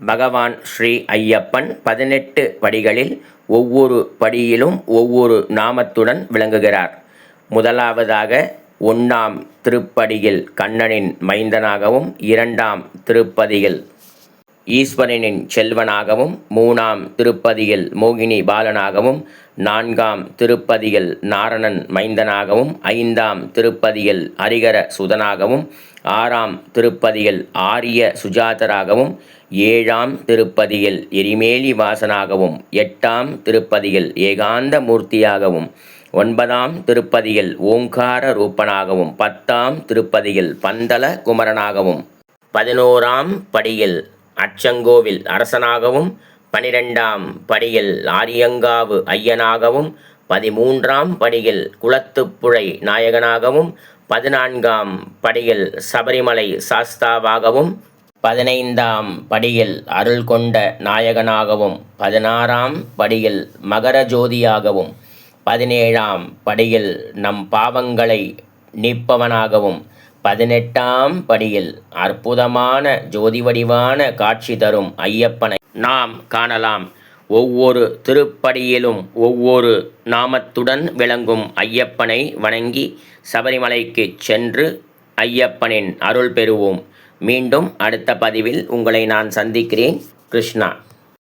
பகவான் ஸ்ரீ ஐயப்பன் பதினெட்டு படிகளில் ஒவ்வொரு படியிலும் ஒவ்வொரு நாமத்துடன் விளங்குகிறார். முதலாவதாக ஒன்றாம் திருப்படியில் கண்ணனின் மைந்தனாகவும் இரண்டாம் திருப்பதியில் ஈஸ்வரனின் செல்வனாகவும் மூணாம் திருப்பதியில் மோகினி பாலனாகவும் நான்காம் திருப்பதியில் நாரணன் மைந்தனாகவும் ஐந்தாம் திருப்பதியில் ஹரிகர சுதனாகவும் ஆறாம் திருப்பதியில் ஆரிய சுஜாதராகவும் ஏழாம் திருப்பதியில் எரிமேலி வாசனாகவும் எட்டாம் திருப்பதியில் ஏகாந்த மூர்த்தியாகவும் ஒன்பதாம் திருப்பதியில் ஓங்கார ரூபனாகவும் பத்தாம் திருப்பதியில் பந்தல குமரனாகவும் பதினோராம் படியில் அச்சங்கோவில் அரசனாகவும் பனிரெண்டாம் படியில் ஆரியங்காவு ஐயனாகவும் பதிமூன்றாம் படியில் குளத்துப்புழை நாயகனாகவும் பதினான்காம் படியில் சபரிமலை சாஸ்தாவாகவும் பதினைந்தாம் படியில் அருள் கொண்ட நாயகனாகவும் பதினாறாம் படியில் மகர ஜோதியாகவும் பதினேழாம் படியில் நம் பாவங்களை நீப்பவனாகவும் பதினெட்டாம் படியில் அற்புதமான ஜோதி வடிவான காட்சி தரும் ஐயப்பனை நாம் காணலாம். ஒவ்வொரு திருப்படியிலும் ஒவ்வொரு நாமத்துடன் விளங்கும் ஐயப்பனை வணங்கி சபரிமலைக்கு சென்று ஐயப்பனின் அருள் பெறுவோம். மீண்டும் அடுத்த பதிவில் உங்களை நான் சந்திக்கிறேன். கிருஷ்ணா.